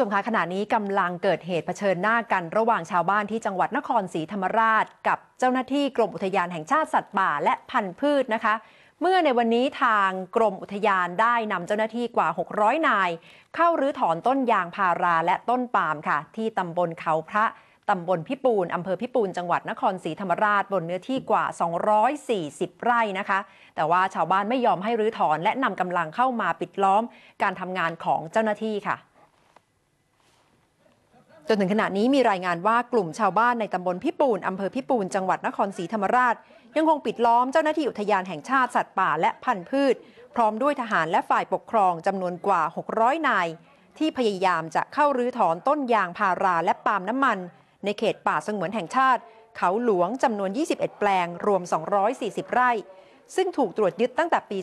ชมคะขณะนี้กำลังเกิดเหตุเผชิญหน้ากันระหว่างชาวบ้านที่จังหวัดนครศรีธรรมราช กับเจ้าหน้าที่กรมอุทยานแห่งชาติสัตว์ป่าและพันธุ์พืชนะคะ เมื่อในวันนี้ทางกรมอุทยานได้นำเจ้าหน้าที่กว่า 600 นาย เข้ารื้อถอนต้นยางพาราและต้นปาล์มค่ะ ที่ตำบลเขาพระตำบลพิปูนอำเภอพิปูนจังหวัดนครศรีธรรมราช บนเนื้อที่กว่า 240 ไร่นะคะ แต่ว่าชาวบ้านไม่ยอมให้รื้อถอนและนำกำลังเข้ามาปิดล้อมการทำงานของเจ้าหน้าที่ค่ะ จนถึงขณะนี้มีรายงานว่ากลุ่มชาวบ้านในตำบลพิปูนอำเภอพิปูนจังหวัดนครศรีธรรมราช ยังคงปิดล้อมเจ้าหน้าที่อุทยานแห่งชาติสัตว์ป่าและพันธุ์พืช พร้อมด้วยทหารและฝ่ายปกครองจำนวนกว่า 600 นาย ที่พยายามจะเข้ารื้อถอนต้นยางพาราและปาล์มน้ำมัน ในเขตป่าสงวนแห่งชาติ เขาหลวงจำนวน 21 แปลง รวม 240 ไร่ ซึ่งถูกตรวจยึดตั้งแต่ปี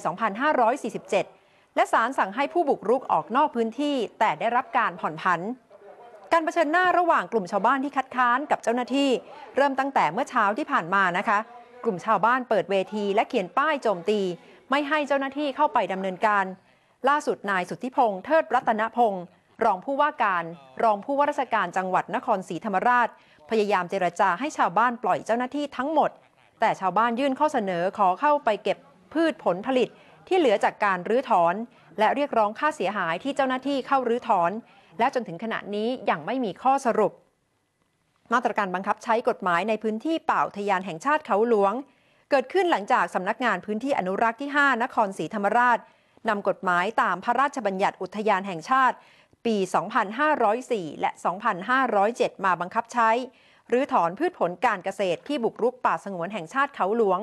2547 และศาลสั่งให้ผู้บุกรุกออกนอกพื้นที่ แต่ได้รับการผ่อนผัน การเผชิญหน้าระหว่างกลุ่มชาวบ้านที่คัดค้านกับเจ้าหน้าที่ เริ่มตั้งแต่เมื่อเช้าที่ผ่านมานะคะ กลุ่มชาวบ้านเปิดเวที และเขียนป้ายโจมตี ไม่ให้เจ้าหน้าที่เข้าไปดำเนินการ ล่าสุดนายสุทธิพงษ์เทิดรัตนพงษ์รองผู้ว่าการ รองผู้ว่าราชการจังหวัดนครศรีธรรมราช พยายามเจรจาให้ชาวบ้านปล่อยเจ้าหน้าที่ทั้งหมด แต่ชาวบ้านยื่นข้อเสนอขอเข้าไปเก็บพืชผลผลิตที่เหลือจากการรื้อถอน และเรียกร้องค่าเสียหายที่เจ้าหน้าที่เข้ารื้อถอน และจนถึงขณะนี้ยังไม่มีข้อสรุป มาตรการบังคับใช้กฎหมายในพื้นที่ป่าอุทยานแห่งชาติเขาหลวง เกิดขึ้นหลังจากสำนักงานพื้นที่อนุรักษ์ที่ 5 นครศรีธรรมราชนำกฎหมายตามพระราชบัญญัติอุทยานแห่งชาติ ปี 2504 และ 2507 มาบังคับใช้ หรือถอนพืชผลการเกษตรที่บุกรุกป่าสงวนแห่งชาติเขาหลวง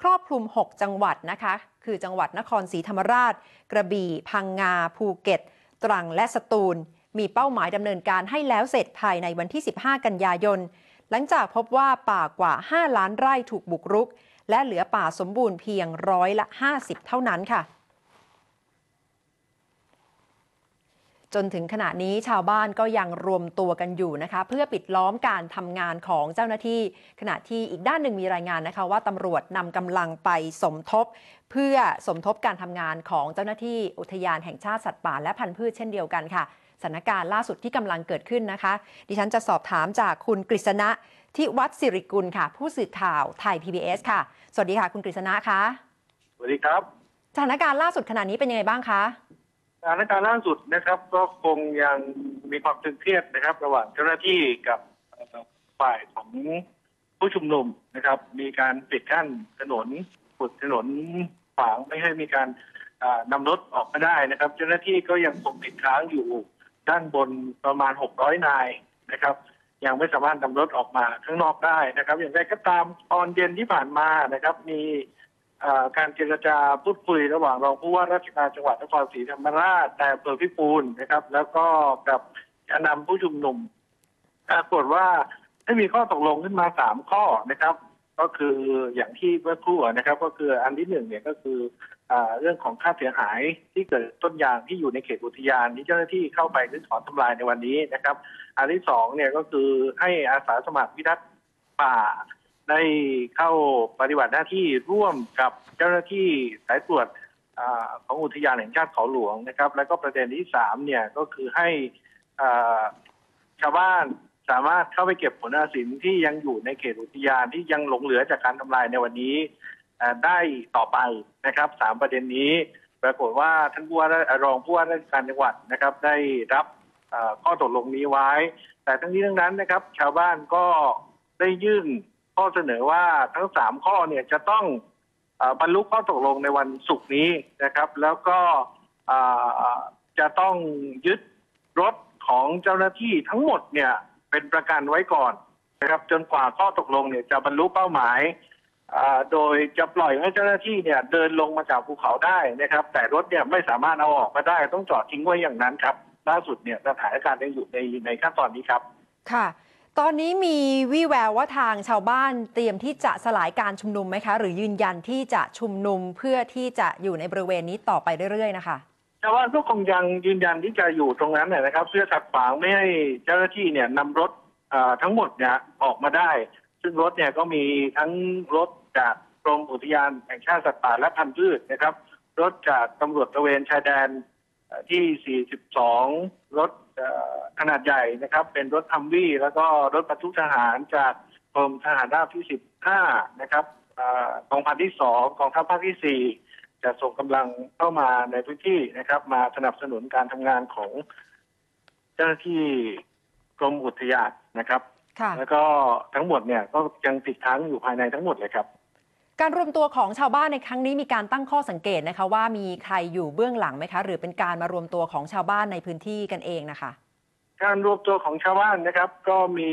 ครอบคลุม 6 จังหวัดนะคะ คือจังหวัดนครศรีธรรมราช กระบี่ พังงา ภูเก็ต ตรังและสตูล มีเป้าหมายดำเนินการให้แล้วเสร็จภายในวันที่ 15 กันยายน หลังจากพบว่าป่ากว่า 5 ล้านไร่ถูกบุกรุก และเหลือป่าสมบูรณ์เพียงร้อยละ 50 เท่านั้นค่ะ จนถึงขณะนี้ชาวบ้านก็ยังรวมตัวกันอยู่นะคะ เพื่อปิดล้อมการทำงานของเจ้าหน้าที่ ขณะที่อีกด้านหนึ่งมีรายงานนะคะ ว่าตำรวจนำกำลังไปสมทบ เพื่อสมทบการทำงานของเจ้าหน้าที่อุทยานแห่งชาติสัตว์ป่าและพันธุ์พืชเช่นเดียวกันค่ะสถานการณ์ล่าสุดที่กำลังเกิดขึ้นนะคะ ดิฉันจะสอบถามจากคุณกฤษณะที่วัดสิริกุลค่ะ ผู้สื่อข่าวไทย PBS ค่ะ สวัสดีค่ะ คุณกฤษณะคะสวัสดีครับ สถานการณ์ล่าสุดขณะนี้เป็นยังไงบ้างคะ สถานการณ์ล่าสุดนะครับ ก็คงยังมีความตึงเครียดนะครับ ระหว่างเจ้าหน้าที่กับฝ่ายของผู้ชุมนุมนะครับ มีการปิดกั้นถนนขุดถนนขวางไม่ให้มีการอ่านำรถออกมาได้นะครับ เจ้าหน้าที่ก็ยังคงติดค้างอยู่ด้านบนประมาณ 600 นายนะครับ ยังไม่สามารถนำรถออกมาข้างนอกได้นะครับ อย่างไรก็ตามตอนเย็นที่ผ่านมานะครับ มี การเจรจาพูดคุยระหว่างรองผู้ว่าราชการจังหวัดนครศรีธรรมราชแต่อำเภอพิปูนนะครับ แล้วก็กับแกนนำผู้ชุมนุมปรากฏว่าได้มีข้อตกลงขึ้นมาสามข้อนะครับ ก็คืออย่างที่เมื่อครู่นะครับ ก็คืออันที่หนึ่งเนี่ยก็คือเรื่องของค่าเสียหายที่เกิดต้นยางที่อยู่ในเขตอุทยานที่เจ้าหน้าที่เข้าไปรื้อถอนทำลายในวันนี้นะครับ อันที่สองเนี่ยก็คือให้อาสาสมัครพิทักษ์ป่า ได้เข้าปฏิบัติหน้าที่ร่วมกับเจ้าหน้าที่สายตรวจอของอุทยานแห่งชาติเขาหลวงนะครับ แล้วก็ประเด็นที่สามเนี่ยก็คือให้ชาวบ้านสามารถเข้าไปเก็บผลอาสินที่ยังอยู่ในเขตอุทยานที่ยังหลงเหลือจากการทำลายในวันนี้ได้ต่อไปนะครับสามประเด็นนี้ปรากฏว่าท่านผู้ว่ารองผู้ว่าราชการจังหวัดนะครับ ได้รับข้อตกลงนี้ไว้ แต่ทั้งนี้ทั้งนั้นนะครับ ชาวบ้านก็ได้ยื่น ข้อเสนอว่าทั้งสามข้อเนี่ยจะต้องอบรรลุข้อตกลงในวันศุกร์นี้นะครับ แล้วก็จะต้องยึดรถของเจ้าหน้าที่ทั้งหมดเนี่ยเป็นประกันไว้ก่อนนะครับจนกว่าข้อตกลงเนี่ยจะบรรลุเป้าหมายโดยจะปล่อยให้เจ้าหน้าที่เนี่ยเดินลงมาจากภูเขาได้นะครับ แต่รถเนี่ยไม่สามารถเอาออกมาได้ต้องจอดทิ้งไว้อย่างนั้นครับ ล่าสุดเนี่ยสถานการณ์ยังอยู่ในในขั้นตอนนี้ครับ ค่ะ ตอนนี้มีวี่แววว่าทางชาวบ้านเตรียมที่จะสลายการชุมนุมไหมคะ หรือยืนยันที่จะชุมนุมเพื่อที่จะอยู่ในบริเวณนี้ต่อไปเรื่อยๆนะคะชาวบ้านก็คงยังยืนยันที่จะอยู่ตรงนั้นนะครับ เพื่อขัดขวางไม่ให้เจ้าหน้าที่เนี่ยนำรถทั้งหมดเนี่ยออกมาได้ ซึ่งรถเนี่ยก็มีทั้งรถจากกรมอุทยานแห่งชาติสัตว์ป่าและพันธุ์พืชนะครับ รถจากตำรวจตระเวนชายแดน ที่ 42 รถเอ่อขนาดใหญ่นะครับ เป็นรถทัมวี่ แล้วก็รถบรรทุกทหารจากกรมทหารราบที่ 15 นะครับเอ่อกองพันที่ 2 กองทัพภาคที่ 4 จะส่งกำลังเข้ามาในพื้นที่นะครับ มาสนับสนุนการทำงานของเจ้าหน้าที่กรมอุทยานนะครับค่ะแล้วก็ทั้งหมดเนี่ยก็ยังติดค้างอยู่ภายในทั้งหมดเลยครับ การรวมตัวของชาวบ้านในครั้งนี้มีการตั้งข้อสังเกตนะคะว่ามีใครอยู่เบื้องหลังไหมคะ หรือเป็นการมารวมตัวของชาวบ้านในพื้นที่กันเองนะคะ การรวมตัวของชาวบ้านนะครับ ก็มี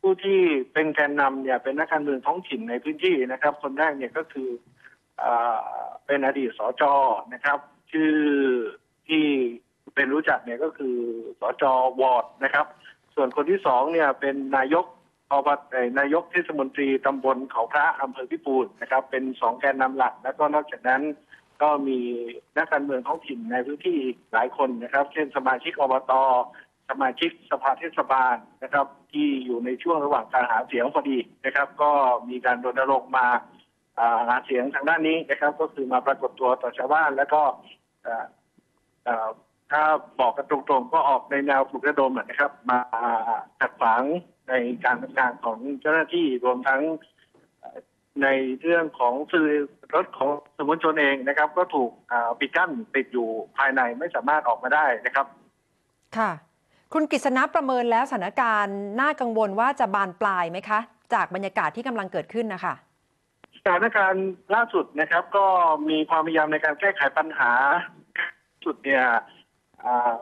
ผู้ที่เป็นแกนนำเนี่ยเป็นนักการเมืองท้องถิ่นในพื้นที่นะครับ คนแรกเนี่ยก็คืออเป็นอดีตสจนะครับ ชื่อที่เป็นรู้จักเนี่ยก็คือสจวอร์ดนะครับ ส่วนคนที่สองเนี่ยเป็นนายก อบตเอ่อนายกเทศมนตรีตำบลเขาพระอำเภอพิปูนนะครับ เป็นสองแกนนำหลัก แล้วก็นอกจากนั้นก็มีนักการเมืองท้องถิ่นในพื้นที่หลายคนนะครับ เช่นสมาชิกอบตสมาชิกสภาเทศบาลนะครับ ที่อยู่ในช่วงระหว่างการหาเสียงพอดีนะครับ ก็มีการรณรงค์มาหาเสียงทางด้านนี้นะครับ ก็คือมาปรากฏตัวต่อชาวบ้านแล้วก็ถ้าบอกกันตรงๆ ก็ออกในแนวปลุกระดมนะครับ มาขัดขวาง ในการทำงานของเจ้าหน้าที่รวมทั้งเอ่อในเรื่องของสื่อรถของสื่อมวลชนเองนะครับ ก็ถูกอ่าปิดกั้นติดอยู่ภายในไม่สามารถออกมาได้นะครับ ค่ะ คุณกฤษณะประเมินแล้วสถานการณ์น่ากังวลว่าจะบานปลายไหมคะ จากบรรยากาศที่กำลังเกิดขึ้นนะคะสถานการณ์ล่าสุดนะครับ ก็มีความพยายามในการแก้ไขปัญหาสุดเนี่ยอ่า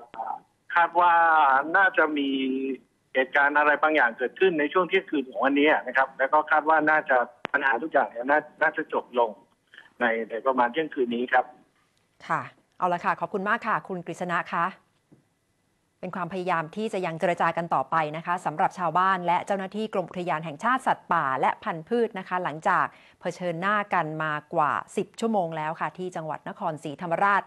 คาดว่าน่าจะมี เหตุการณ์อะไรบางอย่างเกิดขึ้นในช่วงเที่ยงคืนของวันนี้นะครับ แล้วก็คาดว่าน่าจะปัญหาทุกอย่างน่าน่าจะจบลงในในประมาณเที่ยงคืนนี้ครับ ค่ะ เอาละค่ะ ขอบคุณมากค่ะ คุณกฤษณะคะเป็นความพยายามที่จะยังเจรจากันต่อไปนะคะสำหรับชาวบ้านและเจ้าหน้าที่กรมอุทยานแห่งชาติสัตว์ป่า และพันธุ์พืชนะคะ หลังจากเผชิญหน้ากันมากว่า 10 ชั่วโมงแล้วค่ะ ที่จังหวัดนครศรีธรรมราช